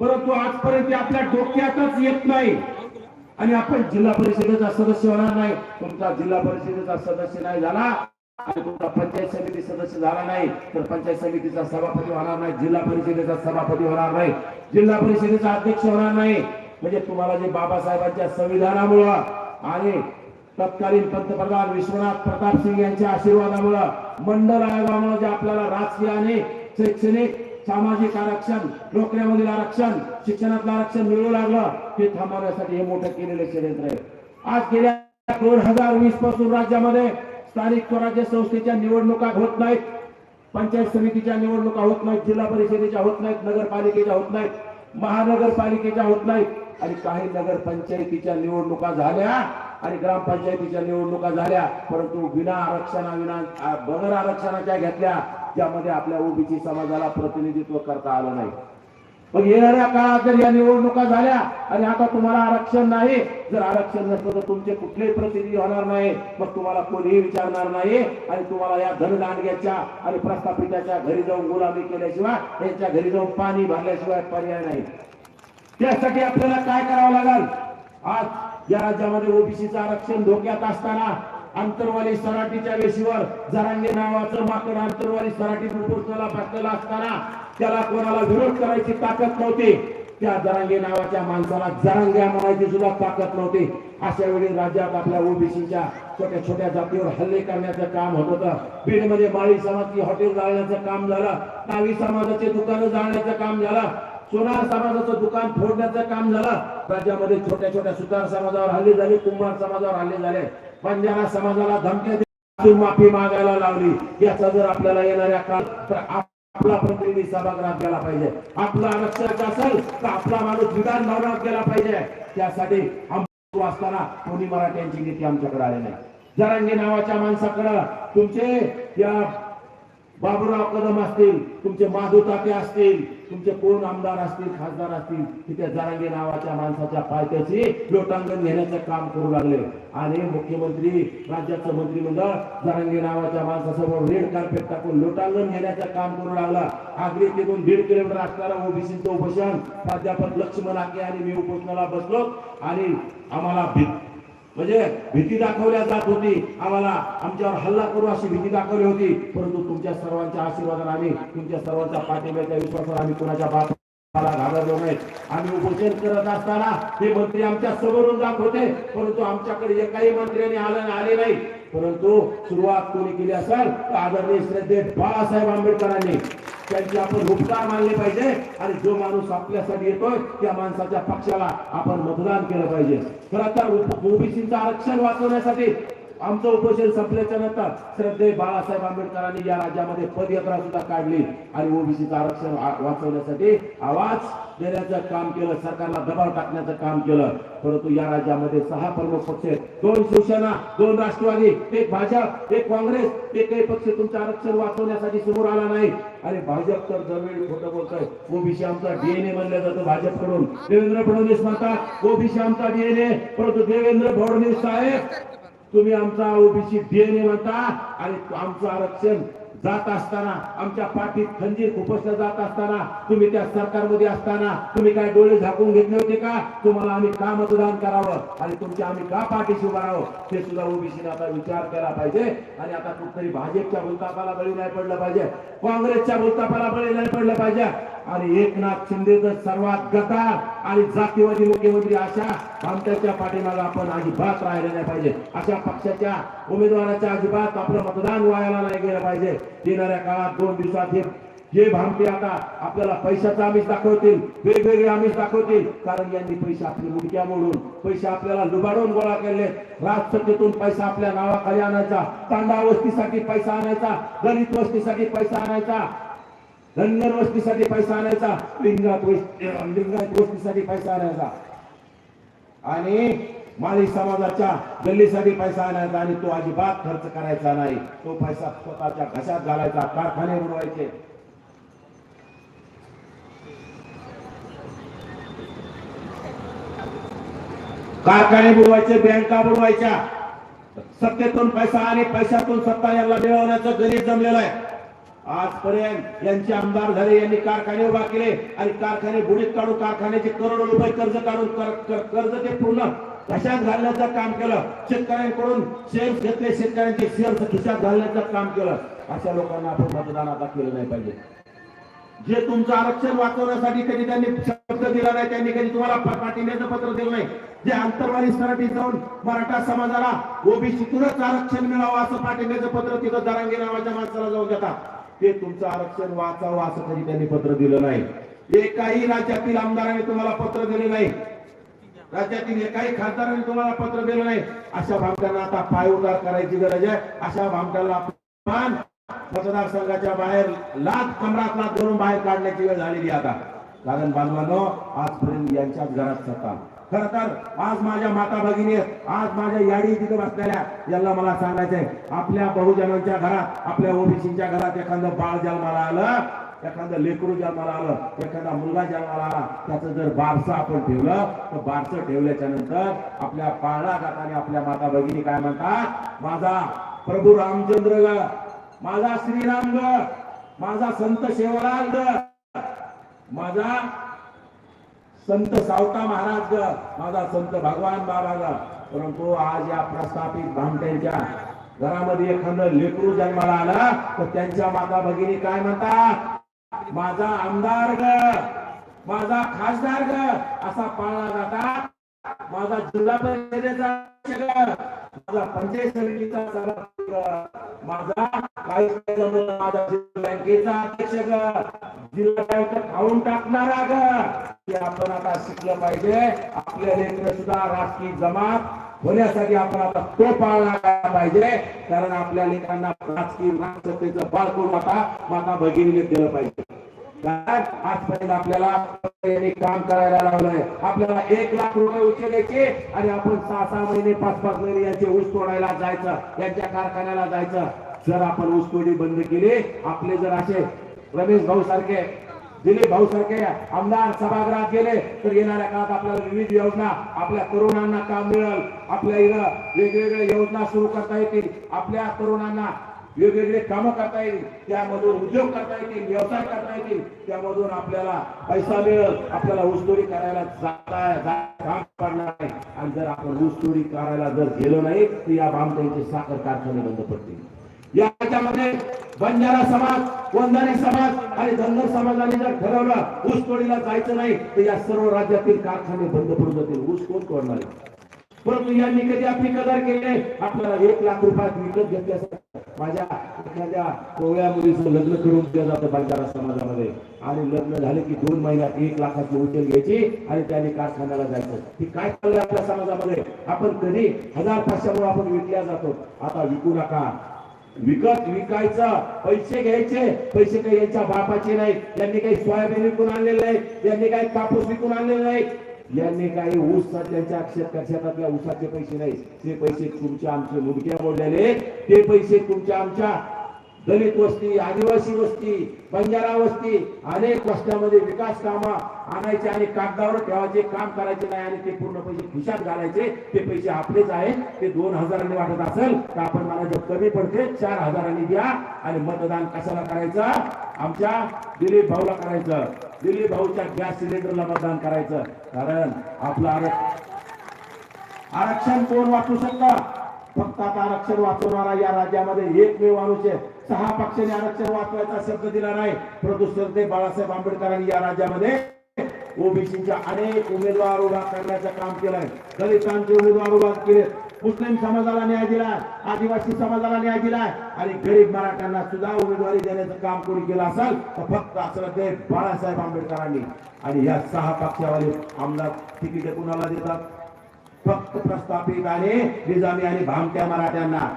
परंतु आजपर्यंत आपल्या डोक्यातच येत नाही. आणि आपण जिल्हा परिषदेचा सदस्य होणार नाही. तुमचा जिल्हा परिषदेचा सदस्य नाही झाला आणि तुमचा पंचायत समिती सदस्य झाला नाही तर पंचायत समितीचा सभापती होणार नाही जिल्हा परिषदेचा सभापती होणार नाही. जिल्हा परिषदेचा अध्यक्ष होणार नाही. म्हणजे तुम्हाला जे बाबासाहेबांच्या संविधानामुळं आणि तत्कालीन पंतप्रधान विश्वनाथ प्रताप सिंग यांच्या आशीर्वादामुळं मंडल आयोगामुळे जे आपल्याला राजकीय आणि शैक्षणिक सामाजिक आरक्षण नोकऱ्यामधील आरक्षण शिक्षणातलं आरक्षण मिळू लागलं हे थांबवण्यासाठी हे मोठं केलेलं षडयंत्र आहे. आज गेल्या दोन हजार वीसपासून राज्यामध्ये स्थानिक स्वराज्य संस्थेच्या निवडणुका होत नाहीत पंचायत समितीच्या निवडणुका होत नाहीत जिल्हा परिषदेच्या होत नाहीत नगरपालिकेच्या होत नाहीत महानगरपालिकेच्या होत नाहीत आणि काही नगरपंचायतीच्या निवडणुका झाल्या आणि ग्रामपंचायतीच्या निवडणुका झाल्या परंतु विना आरक्षणा विना बगर आरक्षणाच्या घेतल्या ज्यामध्ये आपल्या ओबीसी समाजाला प्रतिनिधित्व करता आलं नाही. मग येणाऱ्या काळात जर या निवडणुका झाल्या आणि आता तुम्हाला आरक्षण नाही जर आरक्षण नसतं तर तुमचे कुठलेही प्रतिनिधी होणार नाही मग तुम्हाला कोणीही विचारणार नाही आणि तुम्हाला या धनदांडग्याच्या आणि प्रस्थापिताच्या घरी जाऊन गुलामी केल्याशिवाय त्यांच्या घरी जाऊन पाणी भरल्याशिवाय पर्याय नाही. त्यासाठी आपल्याला काय करावं लागेल? आज या राज्यामध्ये ओबीसीचं आरक्षण धोक्यात असताना आंतरवाली सराटीच्या वेशीवर जरांगे नावाचं माकड आंतरवाली सराठी उपोषणाला बसलेला असताना त्याला कोणाला विरोध करायची ताकद नव्हती. त्या जरांगे नावाच्या माणसाला जरांग्या म्हणायची सुद्धा ताकद नव्हती. अशा वेळी राज्यात आपल्या ओबीसीच्या छोट्या छोट्या जातीवर हल्ले करण्याचं काम होत होतं. बीडमध्ये माळी समाजाची हॉटेल जाळण्याचं काम झालं. नावी समाजाचे दुकानं जाळण्याचं काम झालं. सोनार समाजाचं दुकान फोडण्याचं काम झालं. राज्यामध्ये छोट्या छोट्या सुतार समाजावर हल्ले झाले कुंभार समाजावर हल्ले झाले. बंजारा समाजाला धमक्या देऊन माफी मागायला लावली. याचा जर आपल्याला येणाऱ्या काळ तर आपला प्रतिनिधी सभागृहात गेला पाहिजे. आपला आरक्षण असेल तर आपला माणूस विधान भवनात गेला पाहिजे. त्यासाठी असताना कोणी मराठ्यांची नीती आमच्याकडे आली नाही. जरांगी नावाच्या माणसाकडं तुमचे या बाबूराव कदम असतील तुमचे माधू ताके असतील तुमचे कोण आमदार असतील खासदार असतील की त्या जरांगे नावाच्या माणसाच्या पायथ्याची लोटांगण घेण्याचं काम करू लागले. आणि मुख्यमंत्री राज्याचं मंत्रिमंडळ जरांगे नावाच्या माणसासमोर रेड कार्पेट टाकून लोटांगण घेण्याचं काम करू लागला. आगरी तिथून दीड किलोमीटर असणारा ओबीसीचं उपोषण. प्राध्यापक लक्ष्मण आके आणि मी उपोषणाला बसलो. आणि आम्हाला म्हणजे भीती दाखवल्या जात होती. आम्हाला आमच्यावर हल्ला करू अशी भीती दाखवली होती. परंतु तुमच्या सर्वांच्या आशीर्वादाने आम्ही तुमच्या सर्वांच्या पाठिंब्याच्या विश्वासावर आम्ही कुणाच्या बाप घाबरलो नाही. आम्ही उपोषण करत असताना हे मंत्री आमच्या समोरून जात होते. परंतु आमच्याकडे एकाही मंत्र्यांनी आलं आले नाही परंतु सुरुवात कोणी केली असेल तर आदरणीय श्रद्धे बाळासाहेब आंबेडकरांनी. त्यांचे आपण उपकार मानले पाहिजे आणि जो माणूस आपल्यासाठी येतोय त्या माणसाच्या पक्षाला आपण मतदान केलं पाहिजे. खरं तर ओबीसीचं आरक्षण वाचवण्यासाठी आमचं उपोषण संपल्याच्या नंतर श्रद्धे बाळासाहेब आंबेडकरांनी या राज्यामध्ये पदयात्रा सुद्धा काढली आणि ओबीसीचं आरक्षण वाचवण्यासाठी आवाज देण्याचं काम केलं सरकारला दबाव टाकण्याचं काम केलं. परंतु या राज्यामध्ये सहा प्रमुख पक्ष आहेत. दोन शिवसेना दोन राष्ट्रवादी एक भाजप एक काँग्रेस एकही पक्ष तुमचं आरक्षण वाचवण्यासाठी समोर आला नाही. आणि भाजप तर दरवेळी खोटं बोलतोय. ओबीसी आमचा डीएनए बनल्या जातो भाजपकडून. देवेंद्र फडणवीस म्हणतात ओबीसी आमचा डीएनए परंतु देवेंद्र फडणवीस साहेब तुम्ही आमचा ओबीसी डीएनए म्हणता आणि आमचं आरक्षण जात असताना आमच्या पाठीत खंजीर खुपसलं जात असताना तुम्ही त्या सरकारमध्ये असताना तुम्ही काय डोळे झाकून घेतले होते का? तुम्हाला आम्ही का मतदान करावं आणि तुमच्या आम्ही का पाठीशी उभा राहावं? ते सुद्धा ओबीसीने आता विचार केला पाहिजे. आणि आता कुठतरी भाजपच्या भूलतापाला बळी नाही पडलं पाहिजे. काँग्रेसच्या भूलतापाला बळी नाही पडलं पाहिजे. आणि एकनाथ शिंदेचं सर्वात गटार आणि जातीवादी मुख्यमंत्री अशा आमच्याच्या पाठीमागे आपण अजिबात राहिले नाही पाहिजे. अशा पक्षाच्या उमेदवाराच्या अजिबात आपलं मतदान व्हायला नाही गेलं पाहिजे. येणाऱ्या काळात दोन दिवसात हे भामटे आता आपल्याला पैशाचा आमिष दाखवतील. वेगवेगळे आमिष दाखवतील. कारण यांनी पैसे आपली मुडक्या मोडून पैसे आपल्याला लुबाडून गोळा केले. राजसत्तेतून पैसा आपल्या नावाखाली आणायचा. तांडा वस्तीसाठी पैसा आणायचा. दलित वस्तीसाठी पैसा आणायचा. धनगर वस्तीसाठी पैसा आणायचा लिंगात वस्ती लिंगायत वस्तीसाठी पैसा आणायचा. आणि माळी समाजाच्या गल्लीसाठी पैसा आणायचा आणि तो अजिबात खर्च करायचा नाही. तो पैसा स्वतःच्या घशात घालायचा कारखाने उडवायचे कारखाने बुडवायचे बँका बुडवायच्या. सत्तेतून पैसा आणि पैशातून सत्ता यांना मिळवण्याचं गणित जमलेलं आहे. आजपर्यंत यांचे आमदार झाले यांनी कारखाने उभा केले आणि कारखाने बुडीत काढून कारखान्याचे करोडो रुपये कर्ज काढून कर्ज ते पूर्ण घशात घालण्याचं काम केलं. शेतकऱ्यांकडून शेअर्स घेतले शेतकऱ्यांचे शेअर्स खिशात घालण्याचं काम केलं. अशा लोकांना आपण मतदान आता केलं नाही पाहिजे. जे तुमचं आरक्षण वाचवण्यासाठी कधी त्यांनी शब्द दिला नाही त्यांनी कधी तुम्हाला पाठिंब्याचं पत्र दिलं नाही. जे अंतरवाली स्तराटी जाऊन मराठा समाजाला ओबीसीतूनच आरक्षण मिळावं असं पाठिंब्याचं पत्र तिथं दरांगे नावाच्या माणसाला जाऊन देतात. ते तुमचं आरक्षण वाचावं असं तरी त्यांनी पत्र दिलं नाही. एकाही राज्यातील आमदारांनी तुम्हाला पत्र दिले नाही. राज्यातील एकाही खासदारांनी तुम्हाला पत्र दिलं नाही. अशा भामट्यांना आता पाय उतार करायची गरज आहे. अशा भामट्याला आपण मतदारसंघाच्या बाहेर लाच कमरात लाच धरून बाहेर काढण्याची वेळ झालेली आता. कारण बांधवांनो आजपर्यंत यांच्याच घरात सत्ता. खर तर आज माझ्या माता भगिनी आज माझ्या याडी तिथे बसलेल्या याला मला सांगायचंय आपल्या बहुजनांच्या घरात आपल्या ओबीसीच्या घरात एखादं बाळ जन्माला आलं एखादं लेकरू जन्माला आलं एखादा मुलगा जन्माला आला त्याचं जर बारसं आपण ठेवलं तर बारसं ठेवल्याच्या नंतर आपल्या पाळणा जाताना आपल्या माता भगिनी काय म्हणतात? माझा प्रभू रामचंद्र ग माझा श्रीराम ग माझा संत शेवलाल ग माझा संत सावता महाराज ग. माझा संत भगवान बाबा ग परंतु आज या प्रस्थापित भामट्यांच्या घरामध्ये एखादं लेकरू जन्माला आला तर त्यांच्या माता भगिनी काय म्हणतात? माझा आमदार ग. माझा खासदार ग. असा पाळला जाता. माझा जिल्हा परिषदेचा ग, माझा पंचायत समितीचा सभापती माझा काही माझा बँकेचा अध्यक्ष जिल्हा बँक खाऊन टाकणारा ग. आपण आता शिकलं पाहिजे. आपल्या लेकर सुद्धा राजकीय जमात होण्यासाठी आपण आता तो पाळला पाहिजे. कारण आपल्या लेकरांना राजकीय राजसत्तेचं बाळकून आता माता भगिनीने दिलं पाहिजे. आजपर्यंत आपल्याला काम करायला लावलंय. आपल्याला एक लाख रुपये उचलायचे आणि आपण सहा सहा महिने पाच पाच महिने यांचे ऊस तोडायला जायचं यांच्या कारखान्याला जायचं. जर आपण ऊस तोडी बंद केली आपले जर असे रमेश भाऊ सारखे दिलीप भाऊ सारखे आमदार सभागृहात गेले तर येणाऱ्या काळात आपल्याला विविध योजना आपल्या तरुणांना काम मिळेल. आपल्या इथं वेगवेगळ्या योजना सुरू करता येतील. आपल्या तरुणांना वेगवेगळे कामं करता येईल. त्यामधून उद्योग करता येतील व्यवसाय करता येतील. त्यामधून आपल्याला पैसा मिळेल. आपल्याला ऊसतोडी करायला जाता काम पडणार नाही. आणि जर आपण ऊसतोडी करायला जर गेलो नाही तर या बामताईचे साखर कारखाने बंद पडतील. याच्यामध्ये बंजारा समाज वंजारी समाज आणि धनगर समाजाने जर ठरवलं ऊस तोडीला जायचं नाही तर या सर्व राज्यातील कारखाने बंद पडून जातील. ऊस कोण तोडणार परंतु यांनी कधी आपली कदर केली? आपल्याला एक लाख रुपयात विकत घेतल्यास माझ्या एखाद्या कोवळ्या मुलीचं लग्न करून दिलं जातं बंजारा समाजामध्ये. आणि लग्न झाले की दोन महिन्यात एक लाखाची उचल घ्यायची आणि त्याने कारखान्याला जायचं. ती काय चाललंय आपल्या समाजामध्ये? आपण कधी हजार पाचशेमुळे आपण विकल्या जातो. आता विकू नका. विकत विकायचं. पैसे घ्यायचे. पैसे काही यांच्या बापाचे नाही यांनी काही सोयाबीन विकून आणलेले नाही यांनी काही कापूस विकून आणलेले नाही यांनी काही ऊस त्यांच्या शेत- शेतातल्या ऊसाचे पैसे नाही. ते पैसे तुमच्या आमचे मुडक्या मोडलेले ते पैसे तुमच्या आमच्या दलित वस्ती आदिवासी वस्ती बंजारा वस्ती अनेक वस्त्यामध्ये विकास कामं आणायचे आणि कागदावर ठेवायचे काम करायचे नाही आणि ते पूर्ण पैसे खिशात घालायचे. ते पैसे आपलेच आहेत. ते दोन हजारांनी वाटत असेल तर आपण मला जर कमी पडते? चार हजारांनी द्या आणि मतदान कशाला करायचं? आमच्या दिलीप भाऊला करायचं. दिलीप भाऊच्या गॅस सिलेंडरला मतदान करायचं. कारण आपलं आरक्षण कोण वाचू शकता? फक्त आता आरक्षण वाचवणारा या राज्यामध्ये एकमेव माणूस आहे. सहा पक्षाने आरक्षण वाचवायचा शब्द दिला नाही. परंतु श्रद्धे बाळासाहेब आंबेडकरांनी या राज्यामध्ये ओबीसीच्या अनेक उमेदवार उभा करण्याचं काम केलंय. दलितांचे उमेदवार उभा केले मुस्लिम समाजाला न्याय दिला आदिवासी समाजाला न्याय दिलाय आणि गरीब मराठ्यांना सुद्धा उमेदवारी देण्याचं काम कोणी केलं असेल तर फक्त असं ते बाळासाहेब आंबेडकरांनी. आणि या सहा पक्षावाले आमदार तिकीट कुणाला देतात? फक्त प्रस्थापित आणि निजामी आणि भामट्या मराठ्यांना.